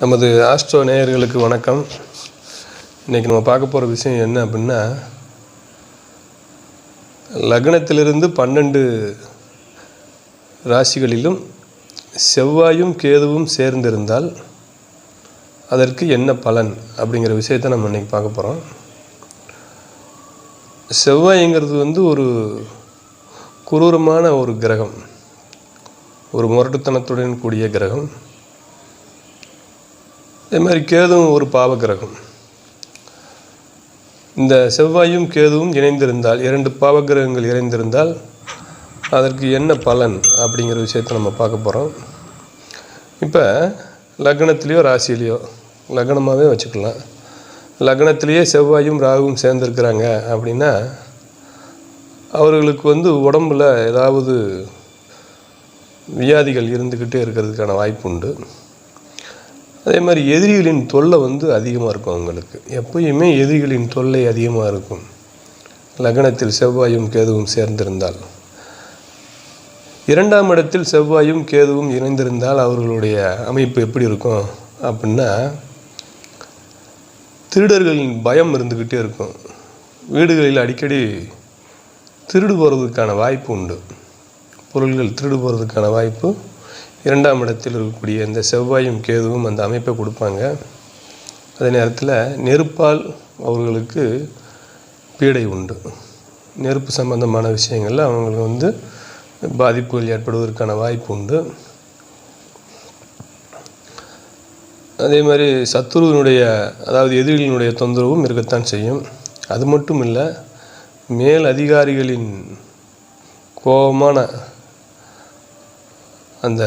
நமது ஆஸ்ட்ரோ நேயர்களுக்கு வணக்கம். இன்றைக்கி நம்ம பார்க்க போகிற விஷயம் என்ன அப்படின்னா லக்னத்திலிருந்து பன்னெண்டு ராசிகளிலும் செவ்வாயும் கேதுவும் சேர்ந்திருந்தால் அதற்கு என்ன பலன் அப்படிங்கிற விஷயத்தை நம்ம இன்றைக்கி பார்க்க போகிறோம் செவ்வாய்ங்கிறது வந்து ஒரு குரூரமான ஒரு கிரகம். ஒரு முரட்டுத்தனத்துடன் கூடிய கிரகம். அதே மாதிரி கேதுவும் ஒரு பாவ கிரகம் இந்த செவ்வாயும் கேதுவும் இணைந்திருந்தால் இரண்டு பாவ கிரகங்கள் இணைந்திருந்தால் அதற்கு என்ன பலன் அப்படிங்கிற விஷயத்தை நம்ம பார்க்க போகிறோம் இப்போ லக்னத்துலேயோ ராசிலேயோ லக்னமாகவே வச்சுக்கலாம். லக்னத்திலேயே செவ்வாயும் ராகுவும் சேர்ந்துருக்கிறாங்க அப்படின்னா அவர்களுக்கு வந்து உடம்பில் ஏதாவது வியாதிகள் இருந்துக்கிட்டே இருக்கிறதுக்கான வாய்ப்பு உண்டு. அதே மாதிரி எதிரிகளின் தொல்லை வந்து அதிகமாக இருக்கும் அவங்களுக்கு. எப்பயுமே எதிரிகளின் தொல்லை அதிகமாக இருக்கும். லக்னத்தில் செவ்வாயும் கேதுவும் சேர்ந்திருந்தால். இரண்டாம் இடத்தில் செவ்வாயும் கேதுவும் இணைந்திருந்தால் அவர்களுடைய அமைப்பு எப்படி இருக்கும் அப்படின்னா திருடர்களின் பயம் இருந்துக்கிட்டே இருக்கும். வீடுகளில் அடிக்கடி திருடு போகிறதுக்கான வாய்ப்பு உண்டு. பொருள்கள் திருடு போகிறதுக்கான வாய்ப்பு இரண்டாம் இடத்தில் இருக்கக்கூடிய இந்த செவ்வாயும் கேதுவும் அந்த அமைப்பை கொடுப்பாங்க. அதே நேரத்தில் நெருப்பால் அவர்களுக்கு பீடை உண்டு. நெருப்பு சம்பந்தமான விஷயங்களில் அவங்களுக்கு வந்து பாதிப்புகள் ஏற்படுவதற்கான வாய்ப்பு உண்டு. அதே மாதிரி சத்துருவினுடைய அதாவது எதிரிகளினுடைய தொந்தரவும் இருக்கத்தான் செய்யும். அது மட்டும் இல்லை மேல் அதிகாரிகளின் கோபமான அந்த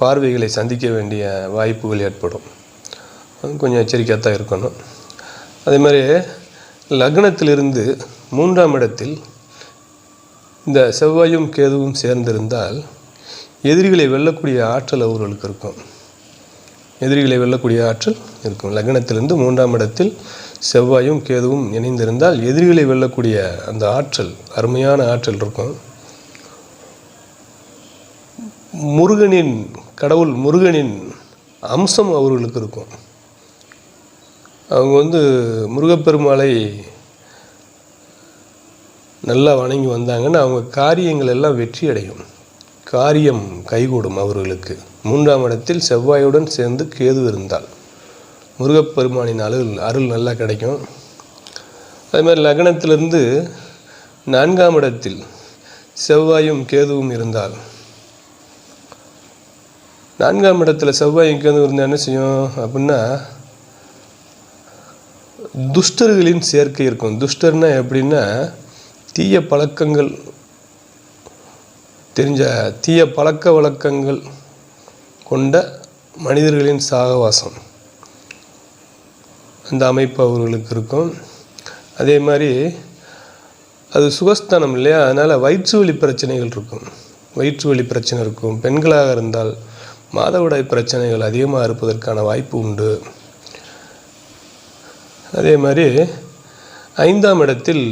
பார்வைகளை சந்திக்க வேண்டிய வாய்ப்புகள் ஏற்படும். அது கொஞ்சம் எச்சரிக்கையாக தான் இருக்கணும். அதே மாதிரி லக்னத்திலிருந்து மூன்றாம் இடத்தில் இந்த செவ்வாயும் கேதுவும் சேர்ந்திருந்தால் எதிரிகளை வெல்லக்கூடிய ஆற்றல் அவர்களுக்கு இருக்கும். எதிரிகளை வெல்லக்கூடிய ஆற்றல் இருக்கும். லக்னத்திலிருந்து மூன்றாம் இடத்தில் செவ்வாயும் கேதுவும் இணைந்திருந்தால் எதிரிகளை வெல்லக்கூடிய அந்த ஆற்றல் அருமையான ஆற்றல் இருக்கும். முருகனின் கடவுள் முருகனின் அம்சம் அவர்களுக்கு இருக்கும். அவங்க வந்து முருகப்பெருமாளை நல்லா வணங்கி வந்தாங்கன்னா அவங்க காரியங்கள் எல்லாம் வெற்றி அடையும். காரியம் கைகூடும் அவர்களுக்கு. மூன்றாம் இடத்தில் செவ்வாயுடன் சேர்ந்து கேது இருந்தால் முருகப்பெருமானின் அருள் அருள் நல்லா கிடைக்கும். அதே மாதிரி லக்னத்திலிருந்து நான்காம் இடத்தில் செவ்வாயும் கேதுவும் இருந்தால் நான்காம் இடத்துல செவ்வாய் கேதுவும் இருந்தால் என்ன செய்யும் அப்படின்னா துஷ்டர்களின் சேர்க்கை இருக்கும். துஷ்டர்னா எப்படின்னா தீய பழக்கங்கள். தெரிஞ்ச தீய பழக்க வழக்கங்கள் கொண்ட மனிதர்களின் சாகவாசம். அந்த அமைப்பு அவர்களுக்கு இருக்கும். அதே மாதிரி அது சுகஸ்தானம் இல்லையா? அதனால் வயிற்று வலி பிரச்சனைகள் இருக்கும். வயிற்று வலி பிரச்சனை இருக்கும். பெண்களாக இருந்தால் மாதவிடாய் பிரச்சனைகள் அதிகமாக இருப்பதற்கான வாய்ப்பு உண்டு. அதே மாதிரி ஐந்தாம் இடத்தில்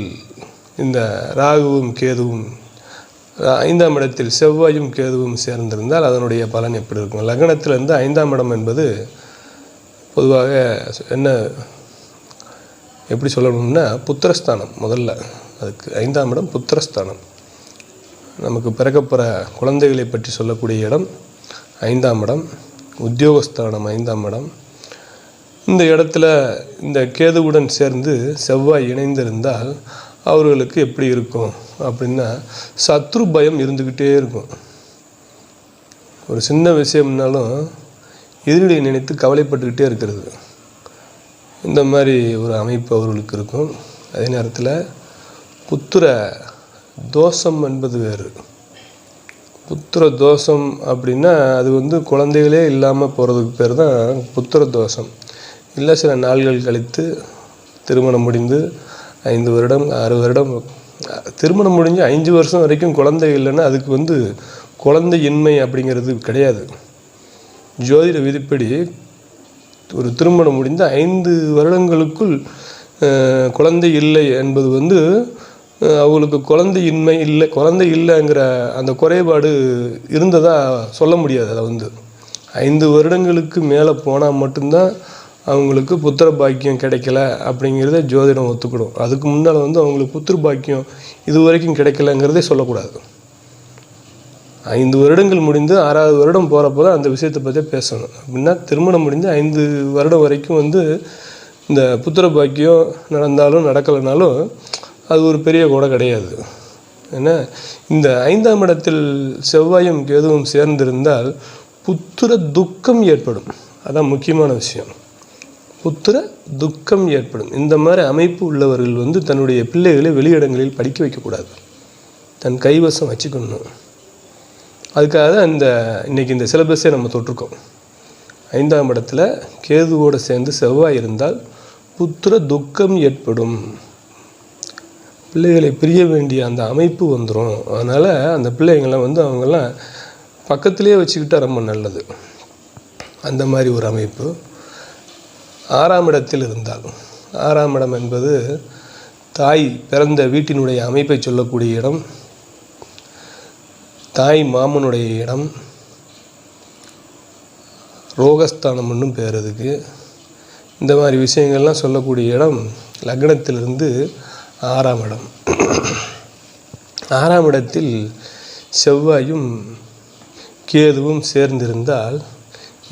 இந்த ராகுவும் கேதுவும் ஐந்தாம் இடத்தில் செவ்வாயும் கேதுவும் சேர்ந்திருந்தால் அதனுடைய பலன் எப்படி இருக்கும்? லக்னத்திலிருந்து ஐந்தாம் இடம் என்பது பொதுவாக என்ன எப்படி சொல்லணும்னா புத்திரஸ்தானம் முதல்ல. அதுக்கு ஐந்தாம் இடம் புத்திரஸ்தானம். நமக்கு பிறக்கப்போகிற குழந்தைகளை பற்றி சொல்லக்கூடிய இடம் ஐந்தாம் இடம் உத்தியோகஸ்தானம் ஐந்தாம் இடம். இந்த இடத்துல இந்த கேதுவுடன் சேர்ந்து செவ்வாய் இணைந்திருந்தால் அவர்களுக்கு எப்படி இருக்கும் அப்படின்னா சத்ரு பயம் இருந்துக்கிட்டே இருக்கும். ஒரு சின்ன விஷயம்னாலும் எதிரியை நினைத்து கவலைப்பட்டுக்கிட்டே இருக்கிறது. இந்த மாதிரி ஒரு அமைப்பு அவர்களுக்கு இருக்கும். அதே நேரத்தில் புத்திர தோஷம் என்பது வேறு. புத்திர தோஷம் அப்படின்னா அது வந்து குழந்தைகளே இல்லாமல் போகிறதுக்கு பேர் தான் புத்திர தோஷம். இல்லை சில நாள்கள் கழித்து திருமணம் முடிந்து ஐந்து வருடம் ஆறு வருடம் திருமணம் முடிஞ்சு அஞ்சு வருஷம் வரைக்கும் குழந்தை இல்லைன்னா அதுக்கு வந்து குழந்தை இன்மை அப்படிங்கிறது கிடையாது. ஜோதிட விதிப்படி ஒரு திருமணம் முடிந்த ஐந்து வருடங்களுக்குள் குழந்தை இல்லை என்பது வந்து அவங்களுக்கு குழந்தையின்மை இல்லை குழந்தை இல்லைங்கிற அந்த குறைபாடு இருந்ததா சொல்ல முடியாது. அதை வந்து ஐந்து வருடங்களுக்கு மேலே போனால் மட்டும்தான் அவங்களுக்கு புத்திர பாக்கியம் கிடைக்கல அப்படிங்கிறத ஜோதிடம் ஒத்துக்கிடும். அதுக்கு முன்னால் வந்து அவங்களுக்கு புத்திர பாக்கியம் இது வரைக்கும் கிடைக்கலங்கிறதே சொல்லக்கூடாது. ஐந்து வருடங்கள் முடிந்து ஆறாவது வருடம் போகிறப்போ தான் அந்த விஷயத்தை பற்றி பேசணும். அப்படின்னா திருமணம் முடிந்து ஐந்து வருடம் வரைக்கும் வந்து இந்த புத்திர பாக்கியம் நடந்தாலும் நடக்கலைனாலும் அது ஒரு பெரிய கூட கிடையாது. என்ன? இந்த ஐந்தாம் இடத்தில் செவ்வாயும் கேதுவும் சேர்ந்திருந்தால் புத்திர துக்கம் ஏற்படும். அதான் முக்கியமான விஷயம். புத்திர துக்கம் ஏற்படும். இந்த மாதிரி அமைப்பு உள்ளவர்கள் வந்து தன்னுடைய பிள்ளைகளை வெளியிடங்களில் படிக்க வைக்கக்கூடாது. தன் கைவசம் வச்சுக்கணும். அதுக்காக தான் இந்த இன்னைக்கு இந்த சிலபஸே நம்ம தொட்டிருக்கோம். ஐந்தாம் இடத்துல கேதுவோடு சேர்ந்து செவ்வாய் இருந்தால் புத்திர துக்கம் ஏற்படும். பிள்ளைகளை பிரிய வேண்டிய அந்த அமைப்பு வந்துடும் அதனால் அந்த பிள்ளைங்களாம் வந்து அவங்கெல்லாம் பக்கத்திலே வச்சுக்கிட்டால் ரொம்ப நல்லது. அந்த மாதிரி ஒரு அமைப்பு. ஆறாம் இடத்தில் இருந்தால். ஆறாம் இடம் என்பது தாய் பிறந்த வீட்டினுடைய அமைப்பை சொல்லக்கூடிய இடம். தாய் மாமனுடைய இடம். ரோகஸ்தானம் ஒன்றும் பேர் அதுக்கு. இந்த மாதிரி விஷயங்கள்லாம் சொல்லக்கூடிய இடம் லக்னத்திலிருந்து ஆறாம் இடம். ஆறாம் இடத்தில் செவ்வாயும் கேதுவும் சேர்ந்திருந்தால்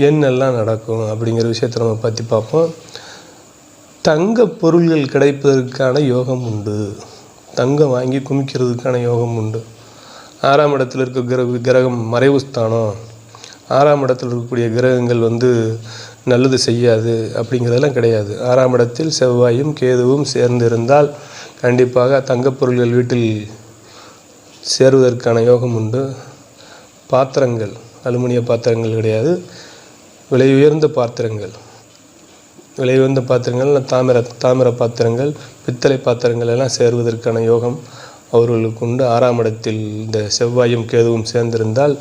என்னெல்லாம் நடக்கும் அப்படிங்கிற விஷயத்தை நம்ம பற்றி பார்ப்போம். தங்க பொருள்கள் கிடைப்பதற்கான யோகம் உண்டு. தங்கம் வாங்கி குமிக்கிறதுக்கான யோகம் உண்டு. ஆறாம் இடத்தில் இருக்க கிரக கிரகம் மறைவு ஸ்தானம் ஆறாம் இடத்தில் இருக்கக்கூடிய கிரகங்கள் வந்து நல்லது செய்யாது அப்படிங்கிறதெல்லாம் கிடையாது. ஆறாம் இடத்தில் செவ்வாயும் கேதுவும் சேர்ந்து இருந்தால் கண்டிப்பாக தங்கப்பொருள்கள் வீட்டில் சேருவதற்கான யோகம் உண்டு. பாத்திரங்கள் அலுமினிய பாத்திரங்கள் கிடையாது. விலை உயர்ந்த பாத்திரங்கள். விலை உயர்ந்த பாத்திரங்கள் தாமிர தாமிர பாத்திரங்கள் பித்தளை பாத்திரங்கள் எல்லாம் சேருவதற்கான யோகம் அவர்களுக்கு உண்டு. ஆறாம் இடத்தில் இந்த செவ்வாயும் கேதுவும் சேர்ந்திருந்தால்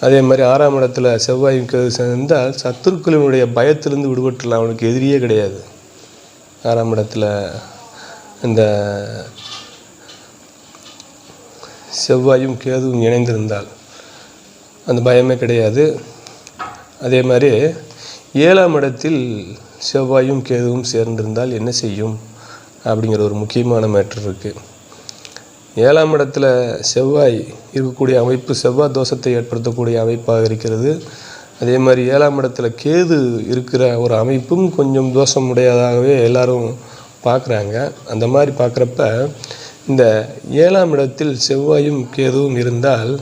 அதே மாதிரி ஆறாம் இடத்துல செவ்வாயும் கேது சேர்ந்தால் சத்துருக்களினுடைய பயத்திலிருந்து விடுபட்டுலாம். அவனுக்கு எதிரியே கிடையாது. ஆறாம் இடத்துல இந்த செவ்வாயும் கேதுவும் இணைந்திருந்தால் அந்த பயமே கிடையாது. அதே மாதிரி ஏழாம் இடத்தில் செவ்வாயும் கேதுவும் சேர்ந்திருந்தால் என்ன செய்யும்? அப்படிங்கிற ஒரு முக்கியமான மேட்ரு இருக்குது ஏழாம் இடத்துல செவ்வாய் இருக்கக்கூடிய அமைப்பு செவ்வாய் தோஷத்தை ஏற்படுத்தக்கூடிய அமைப்பாக இருக்கிறது. அதே மாதிரி ஏழாம் இடத்துல கேது இருக்கிற ஒரு அமைப்பும் கொஞ்சம் தோஷம் உடையதாகவே எல்லாரும் பார்க்குறாங்க. அந்த மாதிரி பார்க்குறப்ப இந்த ஏழாம் இடத்தில் செவ்வாயும் கேதுவும் இருந்தால்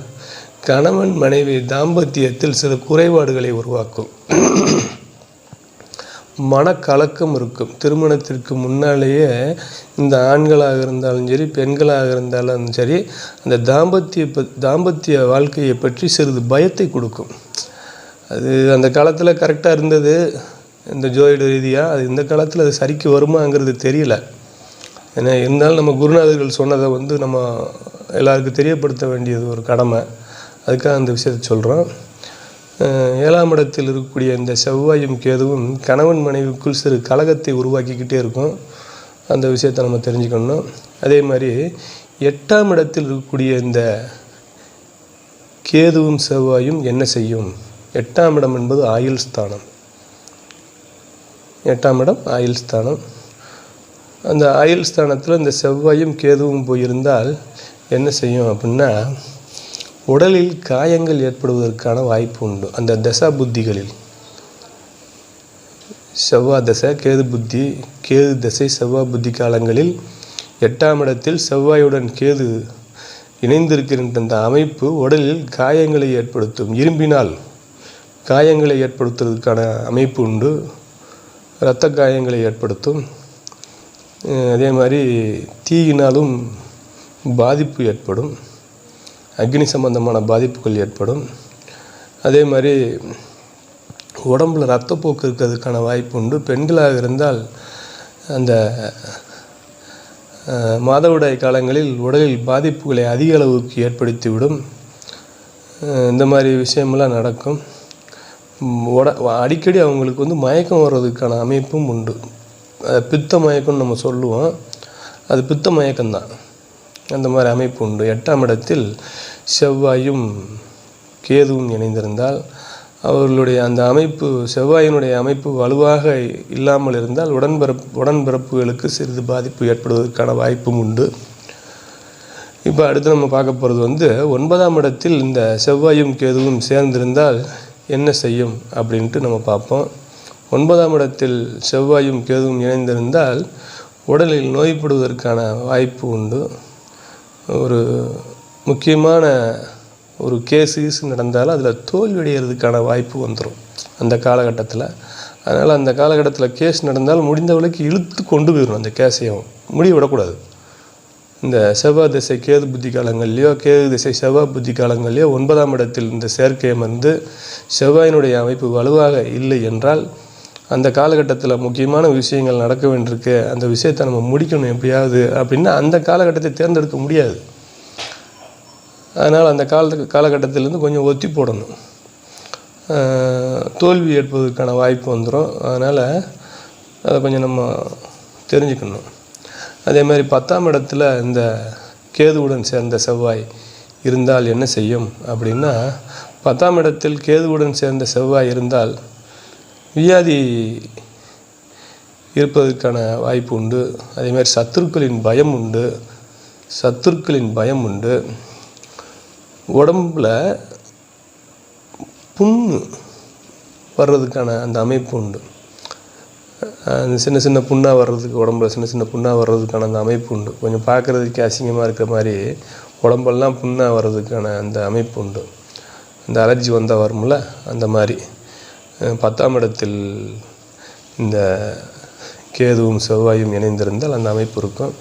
கணவன் மனைவி தாம்பத்தியத்தில் சில குறைபாடுகளை உருவாக்கும். மனக்கலக்கம் இருக்கும். திருமணத்திற்கு முன்னாலேயே இந்த ஆண்களாக இருந்தாலும் சரி பெண்களாக இருந்தாலும் சரி அந்த தாம்பத்திய தாம்பத்திய வாழ்க்கையை பற்றி சிறிது பயத்தை கொடுக்கும். அது அந்த காலத்தில் கரெக்டாக இருந்தது. இந்த ஜோதிட ரீதியாக அது இந்த காலத்தில் அது சரிக்கு வருமாங்கிறது தெரியல. ஏன்னா இருந்தாலும் நம்ம குருநாதர்கள் சொன்னதை வந்து நம்ம எல்லாருக்கும் தெரியப்படுத்த வேண்டியது ஒரு கடமை. அதுக்காக அந்த விஷயத்தை சொல்கிறோம் ஏழாம் இடத்தில் இருக்கக்கூடிய இந்த செவ்வாயும் கேதுவும் கணவன் மனைவிக்குள் சிறு கலகத்தை உருவாக்கிக்கிட்டே இருக்கும். அந்த விஷயத்தை நம்ம தெரிஞ்சுக்கணும். அதே மாதிரி எட்டாம் இடத்தில் இருக்கக்கூடிய இந்த கேதுவும் செவ்வாயும் என்ன செய்யும்? எட்டாம் இடம் என்பது ஆயுள் ஸ்தானம். எட்டாம் இடம் ஆயுள் ஸ்தானம். அந்த ஆயுள் ஸ்தானத்தில் இந்த செவ்வாயும் கேதுவும் போயிருந்தால் என்ன செய்யும் அப்படின்னா உடலில் காயங்கள் ஏற்படுவதற்கான வாய்ப்பு உண்டு. அந்த தசா புத்திகளில். செவ்வாய் தசை கேது புத்தி கேது தசை செவ்வாய் புத்தி காலங்களில் எட்டாம் இடத்தில் செவ்வாயுடன் கேது இணைந்திருக்கின்ற அந்த அமைப்பு உடலில் காயங்களை ஏற்படுத்தும். இரும்பினால் காயங்களை ஏற்படுத்துவதற்கான அமைப்பு உண்டு. இரத்த காயங்களை ஏற்படுத்தும். அதே மாதிரி தீயினாலும் பாதிப்பு ஏற்படும். அக்னி சம்பந்தமான பாதிப்புகள் ஏற்படும். அதே மாதிரி உடம்புல ரத்தப்போக்கு இருக்கிறதுக்கான வாய்ப்பு உண்டு. பெண்களாக இருந்தால் அந்த மாதவிடாய் காலங்களில் உடலில் பாதிப்புகளை அதிக அளவுக்கு ஏற்படுத்திவிடும். இந்த மாதிரி விஷயமெல்லாம் நடக்கும். உட அடிக்கடி அவங்களுக்கு வந்து மயக்கம் வர்றதுக்கான அமைப்பும் உண்டு. பித்த மயக்கம்னு நம்ம சொல்லுவோம். அது பித்த மயக்கம்தான். அந்த மாதிரி அமைப்பு உண்டு. எட்டாம் இடத்தில் செவ்வாயும் கேதுவும் இணைந்திருந்தால் அவர்களுடைய அந்த அமைப்பு செவ்வாயினுடைய அமைப்பு வலுவாக இல்லாமல் இருந்தால் உடன்பிறப்பு உடன்பிறப்புகளுக்கு சிறிது பாதிப்பு ஏற்படுவதற்கான வாய்ப்பும் உண்டு. இப்போ அடுத்து நம்ம பார்க்க போகிறது வந்து ஒன்பதாம் இடத்தில் இந்த செவ்வாயும் கேதுவும் சேர்ந்திருந்தால் என்ன செய்யும் அப்படின்ட்டு நம்ம பார்ப்போம். ஒன்பதாம் இடத்தில் செவ்வாயும் கேதுவும் இணைந்திருந்தால் உடலில் நோய்படுவதற்கான வாய்ப்பு உண்டு. ஒரு முக்கியமான ஒரு கேஸ் கீஸ் நடந்தாலும் அதில் தோல்வியடைகிறதுக்கான வாய்ப்பு வந்துடும் அந்த காலகட்டத்தில். அதனால் அந்த காலகட்டத்தில் கேஸ் நடந்தால் முடிந்தவளுக்கு இழுத்து கொண்டு போயிடும் அந்த கேஸையும் முடிய விடக்கூடாது. இந்த செவ்வாய் திசை கேது புத்தி காலங்கள்லையோ கேது திசை செவ்வாய் புத்தி காலங்கள்லையோ ஒன்பதாம் இடத்தில் இந்த சேர்க்கை அமர்ந்து செவ்வாயினுடைய அமைப்பு வலுவாக இல்லை என்றால் அந்த காலகட்டத்தில் முக்கியமான விஷயங்கள் நடக்க வேண்டியிருக்கு. அந்த விஷயத்தை நம்ம முடிக்கணும் எப்படியாவது அப்படின்னா அந்த காலகட்டத்தை தேர்ந்தெடுக்க முடியாது. அதனால் அந்த கால காலகட்டத்திலேருந்து கொஞ்சம் ஒத்தி போடணும். தோல்வி ஏற்பதற்கான வாய்ப்பு வந்துடும் அதனால் அதை கொஞ்சம் நம்ம தெரிஞ்சுக்கணும். அதே மாதிரி பத்தாம் இடத்துல இந்த கேதுவுடன் சேர்ந்த செவ்வாய் இருந்தால் என்ன செய்யும் அப்படின்னா பத்தாம் இடத்தில் கேதுவுடன் சேர்ந்த செவ்வாய் இருந்தால் வியாதி இருப்பதற்கான வாய்ப்பு உண்டு. அதே மாதிரி சத்துருக்களின் பயம் உண்டு. சத்துருக்களின் பயம் உண்டு. உடம்புல புண் வர்றதுக்கான அந்த அமைப்பு உண்டு. அந்த சின்ன சின்ன புண்ணாக வர்றதுக்கு உடம்புல சின்ன சின்ன புண்ணாக வர்றதுக்கான அந்த அமைப்பு உண்டு. கொஞ்சம் பார்க்குறதுக்கு அசிங்கமாக இருக்கிற மாதிரி உடம்பெல்லாம் புண்ணாக வர்றதுக்கான அந்த அமைப்பு உண்டு. அந்த அலர்ஜி வந்தால் வரும்ல அந்த மாதிரி. பத்தாம் இடத்தில் இந்த கேதுவும் செவ்வாயும் இணைந்திருந்தால் அந்த அமைப்பு இருக்கும்.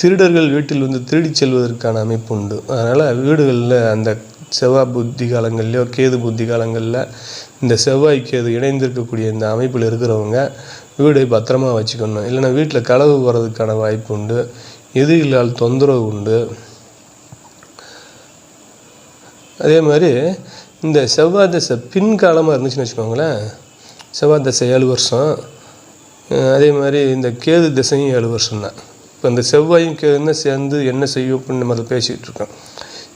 திருடர்கள் வீட்டில் வந்து திருடிச் செல்வதற்கான அமைப்பு உண்டு அதனால் வீடுகளில் அந்த செவ்வாய் புத்தி காலங்கள்லையோ கேது புத்தி காலங்களில் இந்த செவ்வாய் கேது இணைந்திருக்கக்கூடிய இந்த அமைப்பில் இருக்கிறவங்க வீடை பத்திரமா வச்சுக்கணும். இல்லைன்னா வீட்டில் களவு போகிறதுக்கான வாய்ப்பு உண்டு எதிரிகளால் தொந்தரவு உண்டு. அதே மாதிரி இந்த செவ்வாய் தசை பின்காலமாக இருந்துச்சுன்னு வச்சுக்கோங்களேன். செவ்வாய் தசை ஏழு வருஷம். அதே மாதிரி இந்த கேது திசையும் ஏழு வருஷம் தான் இப்போ இந்த செவ்வாயும் கிழமை சேர்ந்து என்ன செய்யும் அப்படின்னு நம்ம அதை பேசிகிட்டு இருக்கோம்.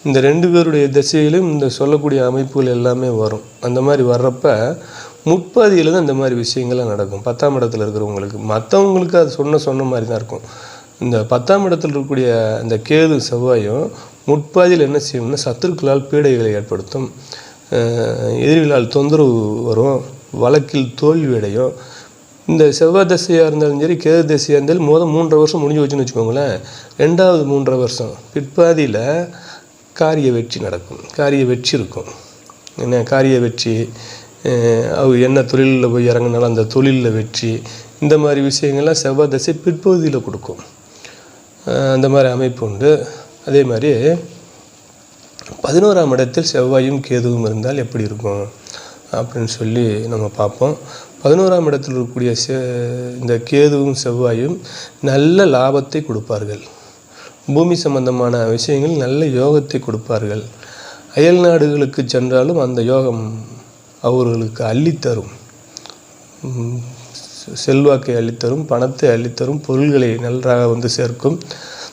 இந்த ரெண்டு பேருடைய திசையிலும் இந்த சொல்லக்கூடிய அமைப்புகள் எல்லாமே வரும். அந்த மாதிரி வர்றப்ப முப்பாதியில் தான் இந்த மாதிரி விஷயங்கள்லாம் நடக்கும். பத்தாம் இடத்துல இருக்கிறவங்களுக்கு. மற்றவங்களுக்கு அது சொன்ன சொன்ன மாதிரி தான் இருக்கும். இந்த பத்தாம் இடத்துல இருக்கக்கூடிய அந்த கேது செவ்வாயும் முற்பாதியில் என்ன செய்யும்னா சத்துருக்களால் பீடைகளை ஏற்படுத்தும். எதிரிகளால் தொந்தரவு வரும். வழக்கில் தோல்வி அடையும். இந்த செவ்வாய் தசையாக இருந்தாலும் சரி கேது தசையாக இருந்தாலும் மொதல் மூன்றரை வருஷம் முடிஞ்சு வச்சுன்னு வச்சுக்கோங்களேன். ரெண்டாவது மூன்றரை வருஷம் பிற்பாதியில் காரிய வெற்றி நடக்கும். காரிய வெற்றி இருக்கும். என்ன? காரிய வெற்றி அவர் அவங்க என்ன தொழிலில் போய் இறங்கினாலும் அந்த தொழிலில் வெற்றி இந்த மாதிரி விஷயங்கள்லாம் செவ்வாய் தசை பிற்பகுதியில் கொடுக்கும். அந்த மாதிரி அமைப்பு உண்டு. அதே மாதிரி பதினோராம் இடத்தில் செவ்வாயும் கேதுவும் இருந்தால் எப்படி இருக்கும்? அப்படின்னு சொல்லி நம்ம பார்ப்போம். பதினோராம் இடத்தில் இருக்கக்கூடிய செ இந்த கேதுவும் செவ்வாயும் நல்ல லாபத்தை கொடுப்பார்கள். பூமி சம்பந்தமான விஷயங்கள் நல்ல யோகத்தை கொடுப்பார்கள். அயல் நாடுகளுக்கு சென்றாலும் அந்த யோகம் அவர்களுக்கு அள்ளித்தரும். செ- செல்வாக்கை அள்ளித்தரும் பணத்தை அள்ளித்தரும் பொருள்களை நன்றாக வந்து சேர்க்கும்.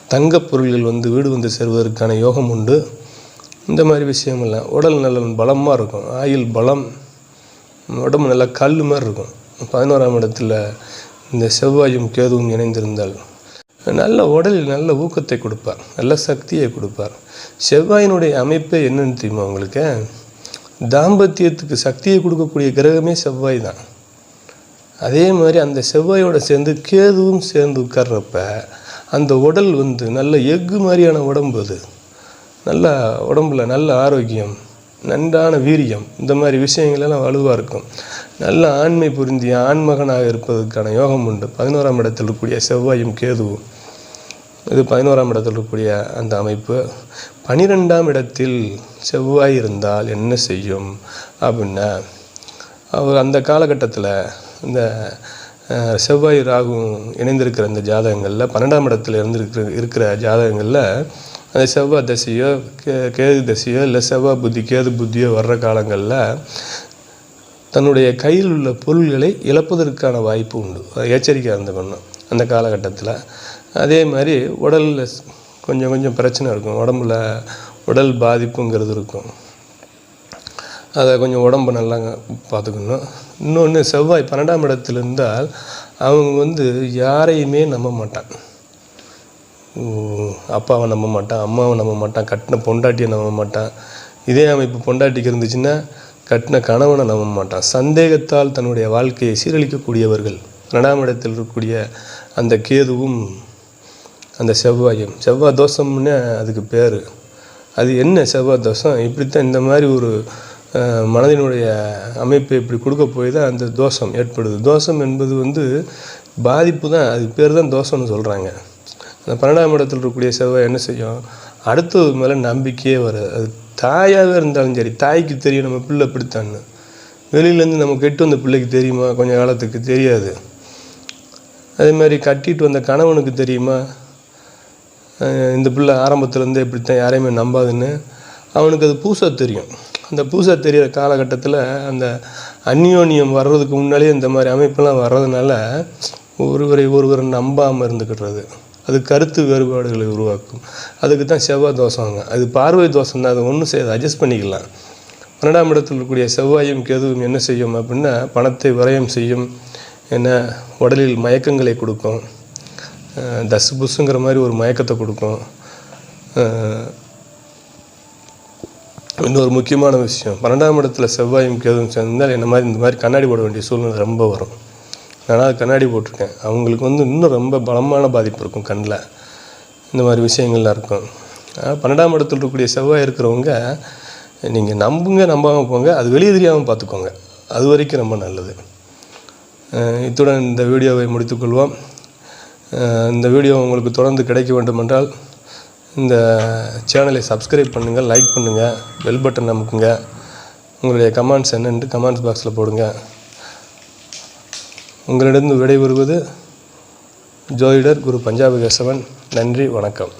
தங்கப் பொருள்கள் வந்து வீடு வந்து சேர்வதற்கான யோகம் உண்டு. இந்த மாதிரி விஷயமெல்லாம் உடல் நலன் பலமாக இருக்கும். ஆயுள் பலம் உடம்பு நல்லா கல் மாதிரி இருக்கும். பதினோராம் இடத்துல இந்த செவ்வாயும் கேதுவும் இணைந்திருந்தால் நல்ல உடலில் நல்ல ஊக்கத்தை கொடுப்பார் நல்ல சக்தியை கொடுப்பார். செவ்வாயினுடைய அமைப்பே என்னன்னு தெரியுமா உங்களுக்கு? தாம்பத்தியத்துக்கு சக்தியை கொடுக்கக்கூடிய கிரகமே செவ்வாய் தான். அதே மாதிரி அந்த செவ்வாயோட சேர்ந்து கேதுவும் சேர்ந்து உட்கார்றப்ப அந்த உடல் வந்து நல்ல எஃகு மாதிரியான உடம்பு அது. நல்ல உடம்புல நல்ல ஆரோக்கியம் நன்றான வீரியம். இந்த மாதிரி விஷயங்கள் எல்லாம் வலுவாக இருக்கும். நல்ல ஆண்மை புரிந்திய ஆண்மகனாக இருப்பதற்கான யோகம் உண்டு. பதினோராம் இடத்தில் இருக்கக்கூடிய செவ்வாயும் கேதுவும். இது பதினோராம் இடத்தில் இருக்கக்கூடிய அந்த அமைப்பு. பனிரெண்டாம் இடத்தில் செவ்வாய் இருந்தால் என்ன செய்யும்? அப்படின்னா அவர் அந்த காலகட்டத்தில் இந்த அஹ், செவ்வாய் ராகும் இணைந்திருக்கிற இந்த ஜாதகங்களில் பன்னெண்டாம் இடத்துல இருந்திருக்கிற இருக்கிற ஜாதகங்களில் அந்த செவ்வாய் தசையோ கே கேது தசையோ இல்லை செவ்வாய் புத்தி கேது புத்தியோ வர்ற காலங்களில் தன்னுடைய கையில் உள்ள பொருள்களை இழப்பதற்கான வாய்ப்பு உண்டு. அது எச்சரிக்கையாக இருந்துக்கணும் அந்த காலகட்டத்தில். அதே மாதிரி உடலில் கொஞ்சம் கொஞ்சம் பிரச்சனை இருக்கும். உடம்புல உடல் பாதிப்புங்கிறது இருக்கும். அதை கொஞ்சம் உடம்பு நல்லா பார்த்துக்கணும் இன்னொன்று செவ்வாய் பன்னெண்டாம் இடத்தில் இருந்தால் அவங்க வந்து யாரையுமே நம்ப மாட்டான் அப்பாவை நம்ப மாட்டான் அம்மாவை நம்ப மாட்டான் கட்டின பொண்டாட்டியை நம்ப மாட்டான். இதே அமைப்பு பொண்டாட்டிக்கு இருந்துச்சுன்னா கட்டின கணவனை நம்ப மாட்டான். சந்தேகத்தால் தன்னுடைய வாழ்க்கையை சீரழிக்கக்கூடியவர்கள் ரெண்டாம் இடத்தில் இருக்கக்கூடிய அந்த கேதுவும் அந்த செவ்வாயும். செவ்வாய் தோஷம்னு அதுக்கு பேர். அது என்ன செவ்வாய் தோஷம்? இப்படித்தான் இந்த மாதிரி ஒரு மனதினுடைய அமைப்பை இப்படி கொடுக்க போய் தான் அந்த தோஷம் ஏற்படுது. தோஷம் என்பது வந்து பாதிப்பு தான் அதுக்கு பேர் தான் தோஷம்னு சொல்கிறாங்க அந்த பன்னெண்டாம் இடத்தில் இருக்கக்கூடிய செவ்வாய் என்ன செய்யும்? அடுத்தது மேலே நம்பிக்கையே வராது. அது தாயாகவே இருந்தாலும் சரி தாய்க்கு தெரியும் நம்ம பிள்ளை பிடித்தான்னு வெளியிலேருந்து நம்ம கெட்டு வந்த பிள்ளைக்கு தெரியுமா? கொஞ்சம் காலத்துக்கு தெரியாது. அதே மாதிரி கட்டிட்டு வந்த கணவனுக்கு தெரியுமா? இந்த பிள்ளை ஆரம்பத்துலேருந்தே இப்படித்தான் யாரையுமே நம்பாதுன்னு. அவனுக்கு அது பூசா தெரியும். அந்த பூசா தெரியிற காலகட்டத்தில் அந்த அந்யோன்யம் வர்றதுக்கு முன்னாலே இந்த மாதிரி அமைப்பெல்லாம் வர்றதுனால ஒருவரை ஒருவர் நம்பாமல் இருந்துக்கிடுறது அது கருத்து வேறுபாடுகளை உருவாக்கும். அதுக்கு தான் செவ்வாய் தோஷம்ங்க. அது பார்வை தோஷம் தான் அது ஒன்றும் செய்யாது. அட்ஜஸ்ட் பண்ணிக்கலாம். பன்னெண்டாம் இடத்தில் இருக்கக்கூடிய செவ்வாயும் கேதுவும் என்ன செய்யும் அப்படின்னா பணத்தை விரயம் செய்யும். என்ன? உடலில் மயக்கங்களை கொடுக்கும். தசு புசுங்கிற மாதிரி ஒரு மயக்கத்தை கொடுக்கும். இன்னொரு முக்கியமான விஷயம். பன்னெண்டாம் இடத்துல செவ்வாயும் கேதுவும் சேர்ந்தால் என்ன மாதிரி இந்த மாதிரி கண்ணாடி போட வேண்டிய சூழ்நிலை ரொம்ப வரும். நான் கண்ணாடி போட்டிருக்கேன். அவங்களுக்கு வந்து இன்னும் ரொம்ப பலமான பாதிப்பு இருக்கும் கண்ணில். இந்த மாதிரி விஷயங்கள்லாம் இருக்கும். பன்னெண்டாம் இடத்துல இருக்கக்கூடிய செவ்வாய் இருக்கிறவங்க நீங்கள் நம்புங்க நம்பாமல் போங்க. அது வெளியே தெரியாமல் பார்த்துக்கோங்க. அது வரைக்கும் ரொம்ப நல்லது. இத்துடன் இந்த வீடியோவை முடித்துக்கொள்வோம் இந்த வீடியோ உங்களுக்கு தொடர்ந்து கிடைக்க வேண்டுமென்றால் இந்த சேனலை சப்ஸ்கிரைப் பண்ணுங்கள் லைக் பண்ணுங்கள் பெல் பட்டன் அமுக்குங்க. உங்களுடைய கமெண்ட்ஸ் என்னென்று கமெண்ட்ஸ் பாக்ஸில் போடுங்க. உங்களிடம் விடைபெறுவது ஜோதிடர் குரு பஞ்சாபி கேசவன் நன்றி வணக்கம்.